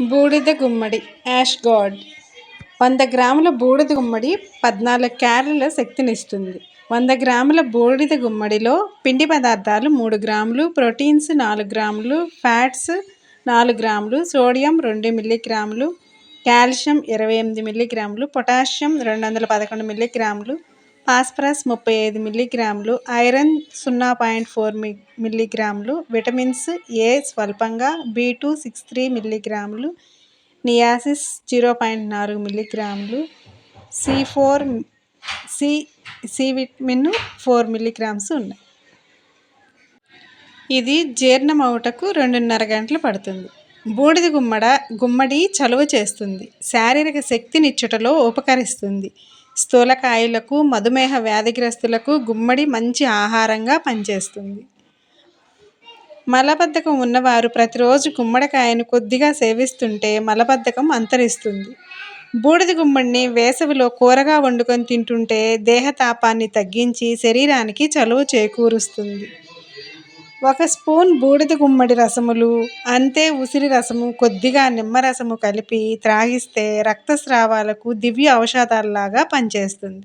బూడిద గుమ్మడి ash God. వంద గ్రాముల బూడిద గుమ్మడి పద్నాలుగు క్యాలరీల శక్తినిస్తుంది. వంద గ్రాముల బూడిద గుమ్మడిలో పిండి పదార్థాలు మూడు గ్రాములు ప్రోటీన్స్ నాలుగు గ్రాములు ఫ్యాట్స్ నాలుగు గ్రాములు సోడియం రెండు మిల్లీగ్రాములు కాల్షియం ఇరవై ఎనిమిది మిల్లీగ్రాములు పొటాషియం రెండు వందల పదకొండు మిల్లీగ్రాములు ఫాస్ఫరస్ ముప్పై ఐదు మిల్లీగ్రాములు ఐరన్ సున్నా పాయింట్ ఫోర్ మి మిల్లీగ్రాములు విటమిన్స్ ఏ స్వల్పంగా బీ టూ సిక్స్ త్రీ మిల్లీగ్రాములు నియాసిస్ జీరో పాయింట్ నాలుగు మిల్లీగ్రాములు C four C C vitamin four milligrams ఉన్నాయి. ఇది జీర్ణమవుటకు రెండున్నర గంటలు పడుతుంది. బూడిద గుమ్మడ గుమ్మడి చలువ చేస్తుంది. శారీరక శక్తినిచ్చుటలో ఉపకరిస్తుంది. స్థూలకాయులకు మధుమేహ వ్యాధిగ్రస్తులకు గుమ్మడి మంచి ఆహారంగా పనిచేస్తుంది. మలబద్ధకం ఉన్నవారు ప్రతిరోజు గుమ్మడికాయను కొద్దిగా సేవిస్తుంటే మలబద్ధకం అంతరిస్తుంది. బూడిద గుమ్మడిని వేసవిలో కూరగా వండుకొని తింటుంటే దేహతాపాన్ని తగ్గించి శరీరానికి చలువ చేకూరుస్తుంది. ఒక స్పూన్ బూడిద గుమ్మడి రసములు అంతే ఉసిరి రసము కొద్దిగా నిమ్మరసము కలిపి త్రాగిస్తే రక్తస్రావాలకు దివ్య ఔషధాలలాగా పనిచేస్తుంది.